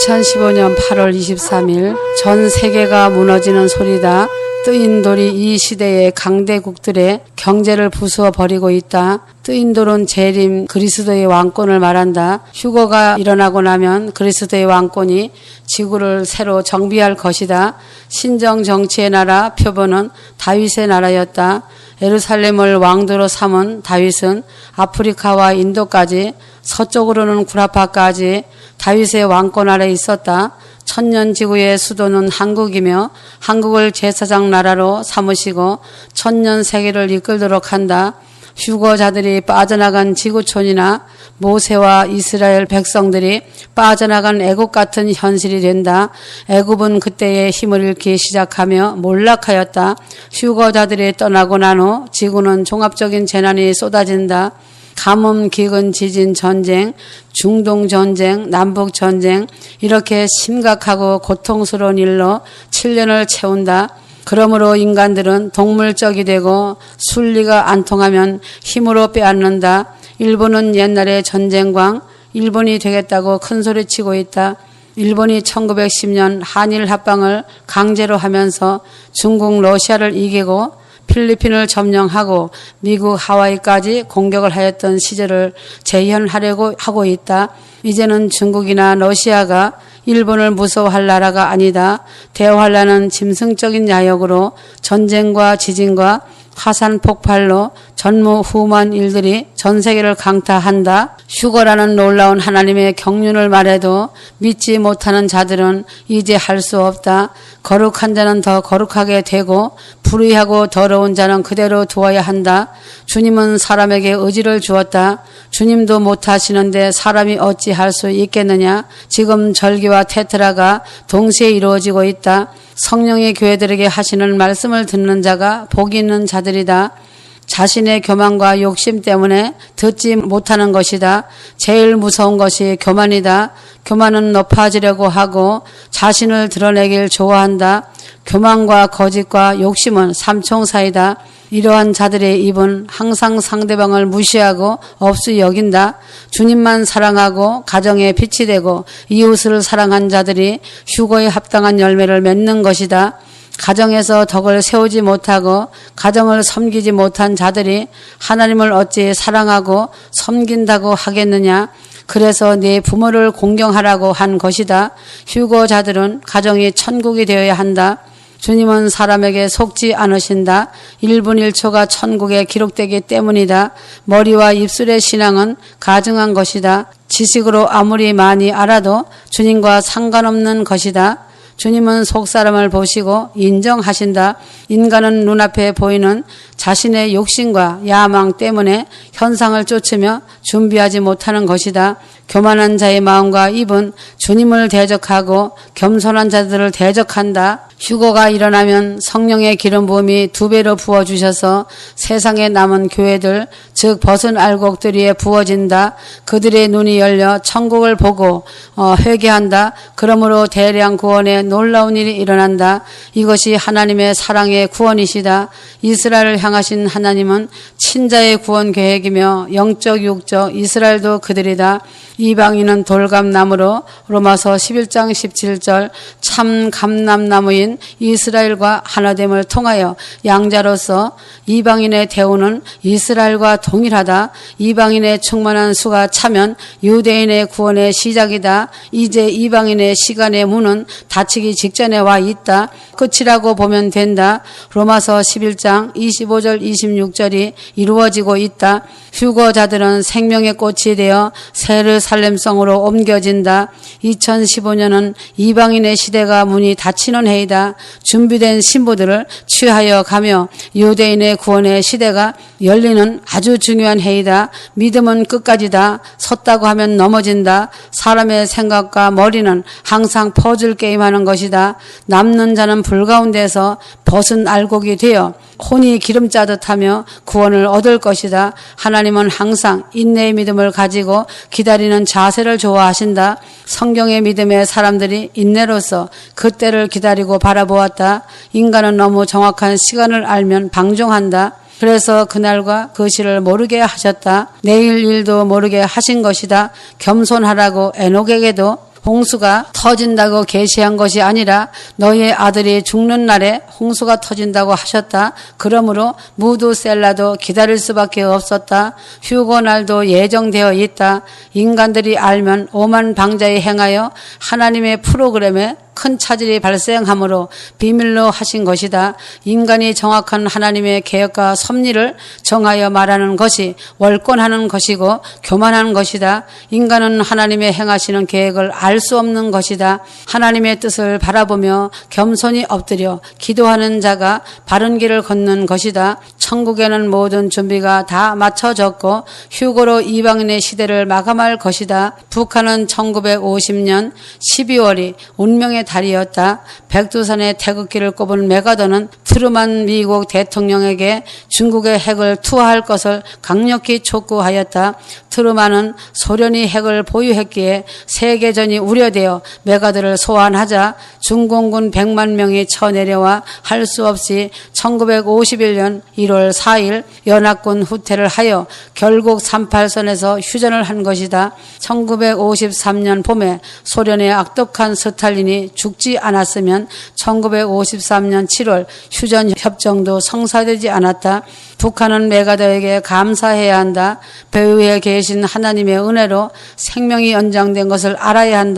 2015년 8월 23일 전 세계가 무너지는 소리다. 뜨인 돌이 이 시대의 강대국들의 경제를 부수어 버리고 있다. 뜨인 돌은 재림 그리스도의 왕권을 말한다. 휴거가 일어나고 나면 그리스도의 왕권이 지구를 새로 정비할 것이다. 신정 정치의 나라 표본은 다윗의 나라였다. 예루살렘을 왕도로 삼은 다윗은 아프리카와 인도까지 서쪽으로는 구라파까지 다윗의 왕권 아래 있었다. 천년 지구의 수도는 한국이며 한국을 제사장 나라로 삼으시고 천년 세계를 이끌도록 한다. 휴거자들이 빠져나간 지구촌이나 모세와 이스라엘 백성들이 빠져나간 애굽 같은 현실이 된다. 애굽은 그때의 힘을 잃기 시작하며 몰락하였다. 휴거자들이 떠나고 난 후 지구는 종합적인 재난이 쏟아진다. 가뭄, 기근, 지진, 전쟁, 중동 전쟁, 남북 전쟁 이렇게 심각하고 고통스러운 일로 7년을 채운다. 그러므로 인간들은 동물적이 되고 순리가 안 통하면 힘으로 빼앗는다. 일본은 옛날에 전쟁광 일본이 되겠다고 큰 소리 치고 있다. 일본이 1910년 한일 합방을 강제로 하면서 중국, 러시아를 이기고 필리핀을 점령하고 미국 하와이까지 공격을 하였던 시절을 재현하려고 하고 있다. 이제는 중국이나 러시아가 일본을 무서워할 나라가 아니다. 대환란은 짐승적인 야욕으로 전쟁과 지진과 화산 폭발로 전무후무한 일들이 전 세계를 강타한다. 휴거라는 놀라운 하나님의 경륜을 말해도 믿지 못하는 자들은 이제 할 수 없다. 거룩한 자는 더 거룩하게 되고 불의하고 더러운 자는 그대로 두어야 한다. 주님은 사람에게 의지를 주었다. 주님도 못하시는데 사람이 어찌 할 수 있겠느냐? 지금 절기와 테트라가 동시에 이루어지고 있다. 성령의 교회들에게 하시는 말씀을 듣는 자가 복이 있는 자들이다. 자신의 교만과 욕심 때문에 듣지 못하는 것이다. 제일 무서운 것이 교만이다. 교만은 높아지려고 하고 자신을 드러내길 좋아한다. 교만과 거짓과 욕심은 삼총사이다. 이러한 자들의 입은 항상 상대방을 무시하고 없이 여긴다. 주님만 사랑하고 가정에 빛이 되고 이웃을 사랑한 자들이 휴거에 합당한 열매를 맺는 것이다. 가정에서 덕을 세우지 못하고 가정을 섬기지 못한 자들이 하나님을 어찌 사랑하고 섬긴다고 하겠느냐? 그래서 네 부모를 공경하라고 한 것이다. 휴거자들은 가정이 천국이 되어야 한다. 주님은 사람에게 속지 않으신다. 1분 1초가 천국에 기록되기 때문이다. 머리와 입술의 신앙은 가증한 것이다. 지식으로 아무리 많이 알아도 주님과 상관없는 것이다. 주님은 속사람을 보시고 인정하신다. 인간은 눈앞에 보이는 자신의 욕심과 야망 때문에 현상을 쫓으며 준비하지 못하는 것이다. 교만한 자의 마음과 입은 주님을 대적하고 겸손한 자들을 대적한다. 휴거가 일어나면 성령의 기름 부음이 두 배로 부어 주셔서 세상에 남은 교회들 즉 벗은 알곡들이에 부어진다. 그들의 눈이 열려 천국을 보고 어, 회개한다. 그러므로 대량 구원의 놀라운 일이 일어난다. 이것이 하나님의 사랑의 구원이시다. 이스라엘을 향하신 하나님은 친자의 구원 계획이며 영적 육적 이스라엘도 그들이다. 이방인은 돌감나무로 로마서 11장 17절 참 감람나무인 이스라엘과 하나됨을 통하여 양자로서 이방인의 대우는 이스라엘과 동일하다. 이방인의 충만한 수가 차면 유대인의 구원의 시작이다. 이제 이방인의 시간의 문은 닫히기 직전에 와 있다. 끝이라고 보면 된다. 로마서 11장 25절 26절이 이루어지고 있다. 휴거자들은 생명의 꽃이 되어 세르살렘성으로 옮겨진다. 2015년은 이방인의 시대가 문이 닫히는 해이다. 준비된 신부들을 취하여 가며 유대인의 구원의 시대가 열리는 아주 중요한 해이다. 믿음은 끝까지다. 섰다고 하면 넘어진다. 사람의 생각과 머리는 항상 퍼즐 게임하는 것이다. 남는 자는 불 가운데서 벗은 알곡이 되어 혼이 기름 짜듯하며 구원을 얻을 것이다. 하나님은 항상 인내의 믿음을 가지고 기다리는 자세를 좋아하신다. 성경의 믿음의 사람들이 인내로서 그때를 기다리고 바라보았다. 인간은 너무 정확한 시간을 알면 방종한다. 그래서 그날과 그 시를 모르게 하셨다. 내일 일도 모르게 하신 것이다. 겸손하라고 에녹에게도 홍수가 터진다고 계시한 것이 아니라 너희의 아들이 죽는 날에 홍수가 터진다고 하셨다. 그러므로 무드셀라도 기다릴 수밖에 없었다. 휴거 날도 예정되어 있다. 인간들이 알면 오만 방자에 행하여 하나님의 프로그램에 큰 차질이 발생하므로 비밀로 하신 것이다. 인간이 정확한 하나님의 계획과 섭리를 정하여 말하는 것이 월권하는 것이고 교만한 것이다. 인간은 하나님의 행하시는 계획을 알수 없는 것이다. 하나님의 뜻을 바라보며 겸손히 엎드려 기도하는 자가 바른 길을 걷는 것이다. 천국에는 모든 준비가 다 마쳐졌고 휴고로 이방인의 시대를 마감할 것이다. 북한은 1950년 12월이 운명의 달이었다. 백두산의 태극기를 꼽은 메가더는 트루만 미국 대통령에게 중국의 핵을 투하할 것을 강력히 촉구하였다. 트루만은 소련이 핵을 보유했기에 세계전이 우려되어 메가더를 소환하자 중공군 100만 명이 쳐내려와 할 수 없이 1951년 1월 4일 연합군 후퇴를 하여 결국 38선에서 휴전을 한 것이다. 1953년 봄에 소련의 악독한 스탈린이 죽지 않았으면 1953년 7월 휴전 협정도 성사되지 않았다. 북한은 메가더에게 감사해야 한다. 배후에 계신 하나님의 은혜로 생명이 연장된 것을 알아야 한다.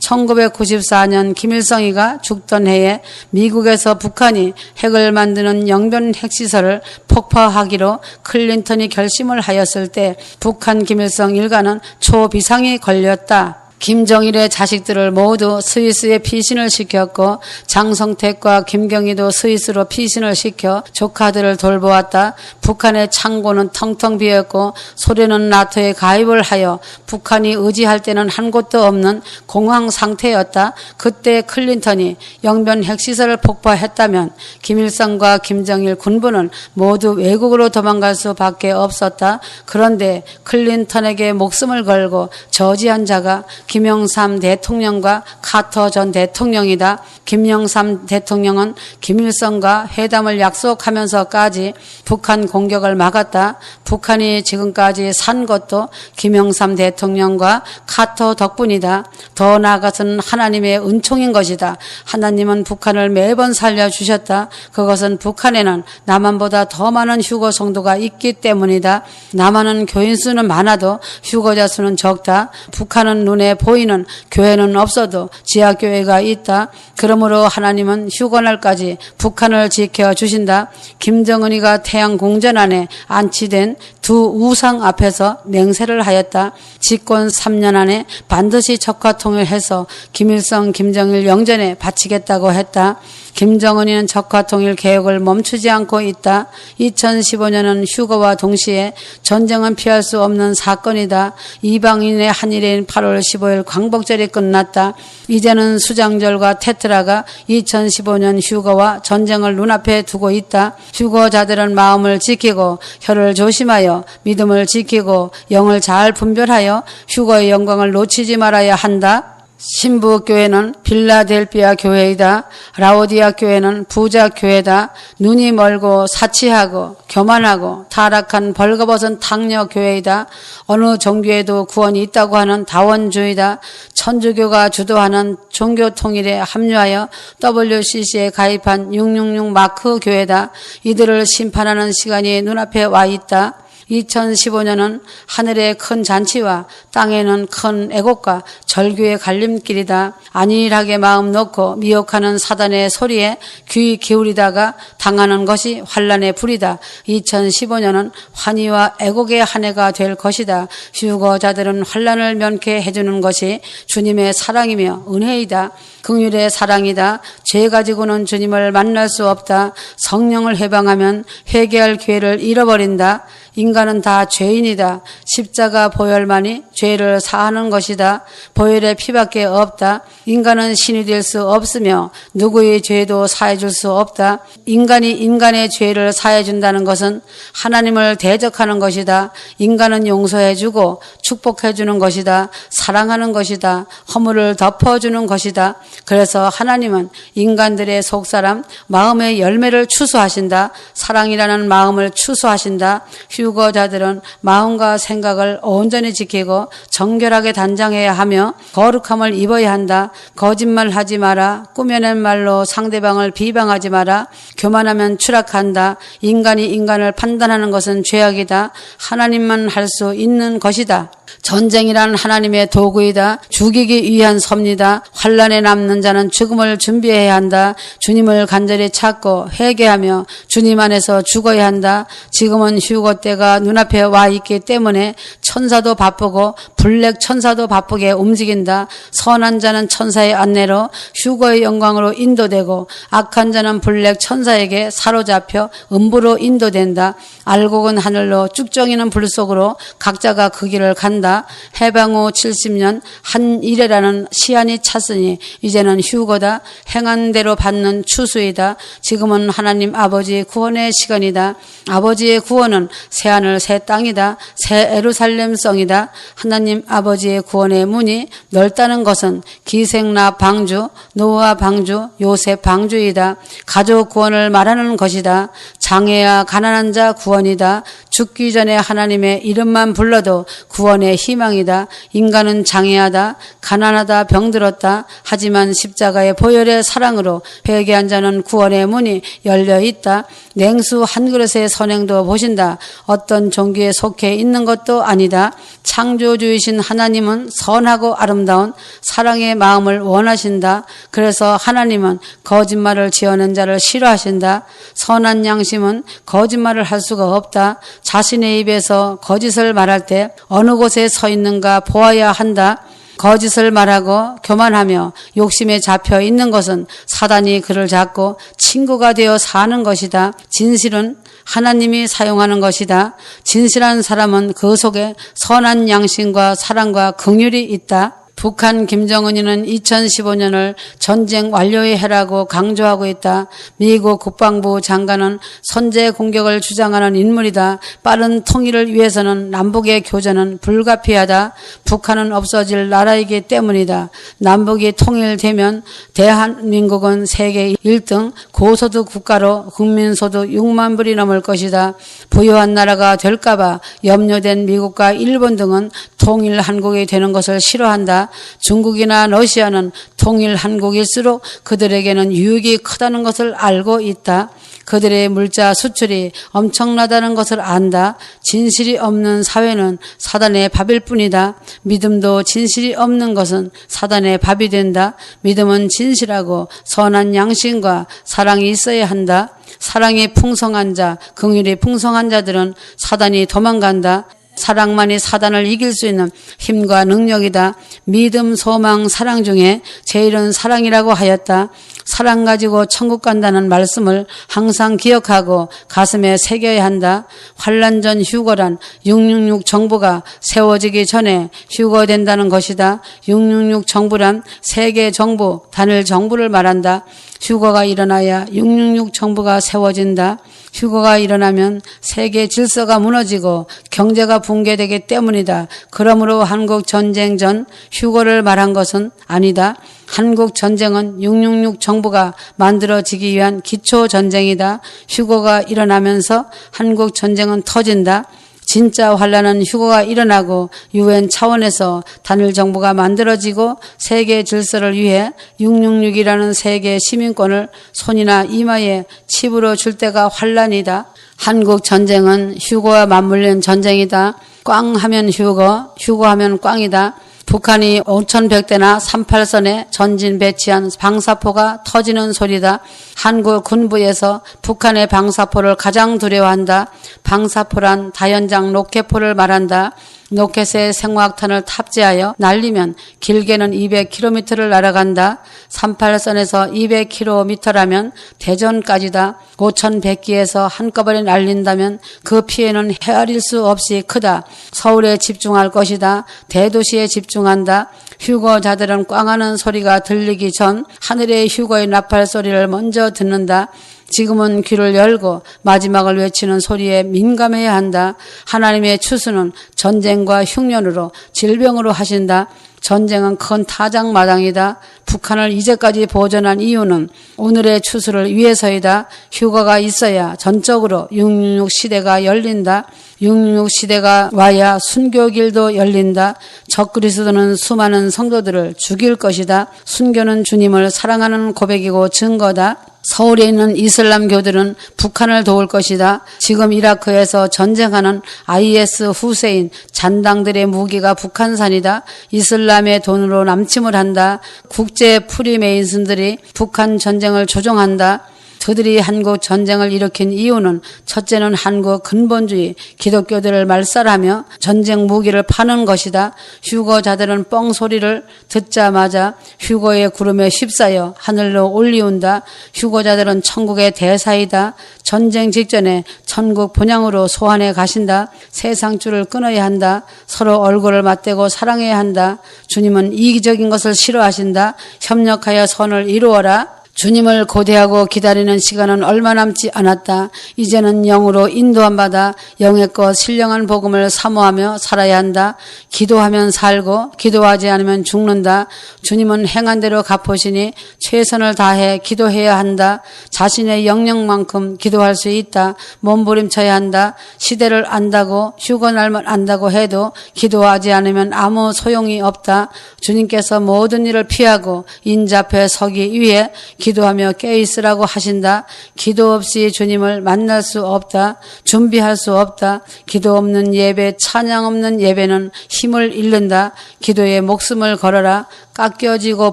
1994년 김일성이가 죽던 해에 미국에서 북한이 핵을 만드는 영변 핵시설을 폭파하기로 클린턴이 결심을 하였을 때 북한 김일성 일가는 초비상이 걸렸다. 김정일의 자식들을 모두 스위스에 피신을 시켰고 장성택과 김경희도 스위스로 피신을 시켜 조카들을 돌보았다. 북한의 창고는 텅텅 비었고 소련은 나토에 가입을 하여 북한이 의지할 때는 한 곳도 없는 공황 상태였다. 그때 클린턴이 영변 핵시설을 폭파했다면 김일성과 김정일 군부는 모두 외국으로 도망갈 수밖에 없었다. 그런데 클린턴에게 목숨을 걸고 저지한 자가 김영삼 대통령과 카터 전 대통령이다. 김영삼 대통령은 김일성과 회담을 약속하면서까지 북한 공격을 막았다. 북한이 지금까지 산 것도 김영삼 대통령과 카터 덕분이다. 더 나아가서는 하나님의 은총인 것이다. 하나님은 북한을 매번 살려주셨다. 그것은 북한에는 남한보다 더 많은 휴거 성도가 있기 때문이다. 남한은 교인 수는 많아도 휴거자 수는 적다. 북한은 눈에 보이는 교회는 없어도 지하교회가 있다. 그러므로 하나님은 휴거날까지 북한을 지켜 주신다. 김정은이가 태양 공전 안에 안치된 두 우상 앞에서 맹세를 하였다. 집권 3년 안에 반드시 적화 통일해서 김일성, 김정일 영전에 바치겠다고 했다. 김정은이는 적화통일 계획을 멈추지 않고 있다. 2015년은 휴거와 동시에 전쟁은 피할 수 없는 사건이다. 이방인의 한일인 8월 15일 광복절이 끝났다. 이제는 수장절과 테트라가 2015년 휴거와 전쟁을 눈앞에 두고 있다. 휴거자들은 마음을 지키고 혀를 조심하여 믿음을 지키고 영을 잘 분별하여 휴거의 영광을 놓치지 말아야 한다. 신부 교회는 빌라델피아 교회이다. 라오디아 교회는 부자 교회다. 눈이 멀고 사치하고 교만하고 타락한 벌거벗은 당녀 교회이다. 어느 종교에도 구원이 있다고 하는 다원주의다. 천주교가 주도하는 종교 통일에 합류하여 WCC에 가입한 666 마크 교회다. 이들을 심판하는 시간이 눈앞에 와 있다. 2015년은 하늘의 큰 잔치와 땅에는 큰 애곡과 절규의 갈림길이다. 안일하게 마음 놓고 미혹하는 사단의 소리에 귀 기울이다가 당하는 것이 환란의 불이다. 2015년은 환희와 애곡의 한 해가 될 것이다. 휴거자들은 환란을 면케 해 주는 것이 주님의 사랑이며 은혜이다. 긍휼의 사랑이다. 죄 가지고는 주님을 만날 수 없다. 성령을 해방하면 회개할 기회를 잃어버린다. 인간은 다 죄인이다. 십자가 보혈만이 죄를 사하는 것이다. 보혈의 피밖에 없다. 인간은 신이 될 수 없으며 누구의 죄도 사해 줄 수 없다. 인간이 인간의 죄를 사해 준다는 것은 하나님을 대적하는 것이다. 인간은 용서해 주고 축복해 주는 것이다. 사랑하는 것이다. 허물을 덮어 주는 것이다. 그래서 하나님은 인간들의 속사람 마음의 열매를 추수하신다. 사랑이라는 마음을 추수하신다. 휴거자들은 마음과 생각을 온전히 지키고 정결하게 단장해야 하며 거룩함을 입어야 한다. 거짓말하지 마라. 꾸며낸 말로 상대방을 비방하지 마라. 교만하면 추락한다. 인간이 인간을 판단하는 것은 죄악이다. 하나님만 할 수 있는 것이다. 전쟁이란 하나님의 도구이다. 죽이기 위한 섭니다. 환란에 남는 자는 죽음을 준비해야 한다. 주님을 간절히 찾고 회개하며 주님 안에서 죽어야 한다. 지금은 휴거 때가 눈앞에 와 있기 때문에 천사도 바쁘고 블랙 천사도 바쁘게 움직인다. 선한 자는 천사의 안내로 휴거의 영광으로 인도되고 악한 자는 블랙 천사에게 사로잡혀 음부로 인도된다. 알곡은 하늘로 쭉정이는 불 속으로 각자가 그 길을 간다. 해방 후 70년 한 일해라는 시한이 찼으니 이제는 휴거다. 행한 대로 받는 추수이다. 지금은 하나님 아버지 구원의 시간이다. 아버지의 구원은 새 하늘 새 땅이다. 새 에루살렘 성이다. 하나님 아버지의 구원의 문이 넓다는 것은 기생나 방주, 노아 방주, 요셉 방주이다. 가족 구원을 말하는 것이다. 장애와 가난한 자 구원이다. 죽기 전에 하나님의 이름만 불러도 구원의 희망이다. 인간은 장애하다, 가난하다, 병들었다. 하지만 십자가의 보혈의 사랑으로 회개한 자는 구원의 문이 열려 있다. 냉수 한 그릇의 선행도 보신다. 어떤 종교에 속해 있는 것도 아니다. 창조주이신 하나님은 선하고 아름다운 사랑의 마음을 원하신다. 그래서 하나님은 거짓말을 지어낸 자를 싫어하신다. 선한 양심은 거짓말을 할 수가 없다. 자신의 입에서 거짓을 말할 때 어느 곳에 서 있는가 보아야 한다. 거짓을 말하고 교만하며 욕심에 잡혀 있는 것은 사단이 그를 잡고 친구가 되어 사는 것이다. 진실은 하나님이 사용하는 것이다. 진실한 사람은 그 속에 선한 양심과 사랑과 긍휼이 있다. 북한 김정은이는 2015년을 전쟁 완료의 해라고 강조하고 있다. 미국 국방부 장관은 선제 공격을 주장하는 인물이다. 빠른 통일을 위해서는 남북의 교전은 불가피하다. 북한은 없어질 나라이기 때문이다. 남북이 통일되면 대한민국은 세계 1등 고소득 국가로 국민소득 6만 불이 넘을 것이다. 부유한 나라가 될까봐 염려된 미국과 일본 등은 통일 한국이 되는 것을 싫어한다. 중국이나 러시아는 통일 한국일수록 그들에게는 유익이 크다는 것을 알고 있다. 그들의 물자 수출이 엄청나다는 것을 안다. 진실이 없는 사회는 사단의 밥일 뿐이다. 믿음도 진실이 없는 것은 사단의 밥이 된다. 믿음은 진실하고 선한 양심과 사랑이 있어야 한다. 사랑이 풍성한 자, 긍휼이 풍성한 자들은 사단이 도망간다. 사랑만이 사단을 이길 수 있는 힘과 능력이다. 믿음, 소망, 사랑 중에 제일은 사랑이라고 하였다. 사랑 가지고 천국 간다는 말씀을 항상 기억하고 가슴에 새겨야 한다. 환란 전 휴거란 666 정부가 세워지기 전에 휴거된다는 것이다. 666 정부란 세계 정부, 단일 정부를 말한다. 휴거가 일어나야 666 정부가 세워진다. 휴거가 일어나면 세계 질서가 무너지고 경제가 붕괴되기 때문이다. 그러므로 한국 전쟁 전 휴거를 말한 것은 아니다. 한국 전쟁은 666 정부가 만들어지기 위한 기초 전쟁이다. 휴거가 일어나면서 한국 전쟁은 터진다. 진짜 환란은 휴거가 일어나고 유엔 차원에서 단일 정부가 만들어지고 세계 질서를 위해 666이라는 세계 시민권을 손이나 이마에 칩으로 줄 때가 환란이다. 한국 전쟁은 휴거와 맞물린 전쟁이다. 꽝 하면 휴거, 휴거 하면 꽝이다. 북한이 5,100대나 38선에 전진 배치한 방사포가 터지는 소리다. 한국 군부에서 북한의 방사포를 가장 두려워한다. 방사포란 다연장 로켓포를 말한다. 로켓에 생화학탄을 탑재하여 날리면 길게는 200km를 날아간다. 38선에서 200km라면 대전까지다. 5,100기에서 한꺼번에 날린다면 그 피해는 헤아릴 수 없이 크다. 서울에 집중할 것이다. 대도시에 집중한다. 휴거자들은 꽝하는 소리가 들리기 전 하늘의 휴거의 나팔 소리를 먼저 듣는다. 지금은 귀를 열고 마지막을 외치는 소리에 민감해야 한다. 하나님의 추수는 전쟁과 흉년으로 질병으로 하신다. 전쟁은 큰 타장마당이다. 북한을 이제까지 보존한 이유는 오늘의 추수를 위해서이다. 휴가가 있어야 전적으로 666 시대가 열린다. 666 시대가 와야 순교길도 열린다. 적그리스도는 수많은 성도들을 죽일 것이다. 순교는 주님을 사랑하는 고백이고 증거다. 서울에 있는 이슬람 교들은 북한을 도울 것이다. 지금 이라크에서 전쟁하는 IS 후세인 잔당들의 무기가 북한산이다. 이슬람의 돈으로 남침을 한다. 국제 프리메이슨들이 북한 전쟁을 조종한다. 저들이 한국 전쟁을 일으킨 이유는 첫째는 한국 근본주의 기독교들을 말살하며 전쟁 무기를 파는 것이다. 휴거자들은 뻥 소리를 듣자마자 휴거의 구름에 휩싸여 하늘로 올리운다. 휴거자들은 천국의 대사이다. 전쟁 직전에 천국 본향으로 소환해 가신다. 세상 줄을 끊어야 한다. 서로 얼굴을 맞대고 사랑해야 한다. 주님은 이기적인 것을 싫어하신다. 협력하여 선을 이루어라. 주님을 고대하고 기다리는 시간은 얼마 남지 않았다. 이제는 영으로 인도한 바다 영의 것 신령한 복음을 사모하며 살아야 한다. 기도하면 살고 기도하지 않으면 죽는다. 주님은 행한 대로 갚으시니 최선을 다해 기도해야 한다. 자신의 영역만큼 기도할 수 있다. 몸부림쳐야 한다. 시대를 안다고 휴거 날만 안다고 해도 기도하지 않으면 아무 소용이 없다. 주님께서 모든 일을 피하고 인자앞에 서기 위해 기도하며 깨있으라고 하신다. 기도 없이 주님을 만날 수 없다. 준비할 수 없다. 기도 없는 예배, 찬양 없는 예배는 힘을 잃는다. 기도에 목숨을 걸어라. 깎여지고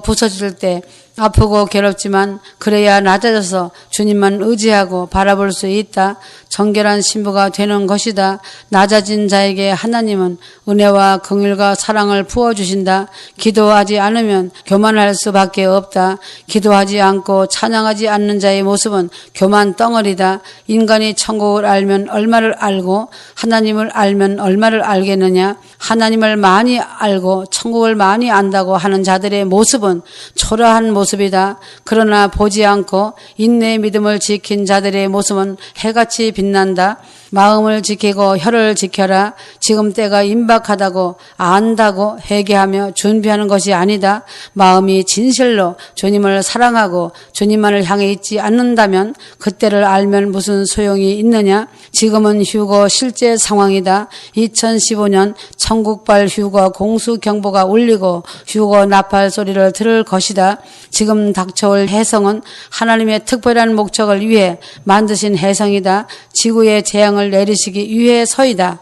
부서질 때 아프고 괴롭지만 그래야 낮아져서 주님만 의지하고 바라볼 수 있다. 정결한 신부가 되는 것이다. 낮아진 자에게 하나님은 은혜와 긍휼과 사랑을 부어 주신다. 기도하지 않으면 교만할 수밖에 없다. 기도하지 않고 찬양하지 않는 자의 모습은 교만 덩어리다. 인간이 천국을 알면 얼마를 알고 하나님을 알면 얼마를 알겠느냐? 하나님을 많이 알고 천국을 많이 안다고 하는 자들의 모습은 초라한 모습 이다. 그러나 보지 않고 인내의 믿음을 지킨 자들의 모습은 해같이 빛난다. 마음을 지키고 혀를 지켜라. 지금 때가 임박하다고 안다고 회개하며 준비하는 것이 아니다. 마음이 진실로 주님을 사랑하고 주님만을 향해 있지 않는다면 그때를 알면 무슨 소용이 있느냐? 지금은 휴거 실제 상황이다. 2015년 천국발 휴거 공수 경보가 울리고 휴거 나팔 소리를 들을 것이다. 지금 닥쳐올 해성은 하나님의 특별한 목적을 위해 만드신 해성이다. 지구의 재앙을 내리시기 위해서이다.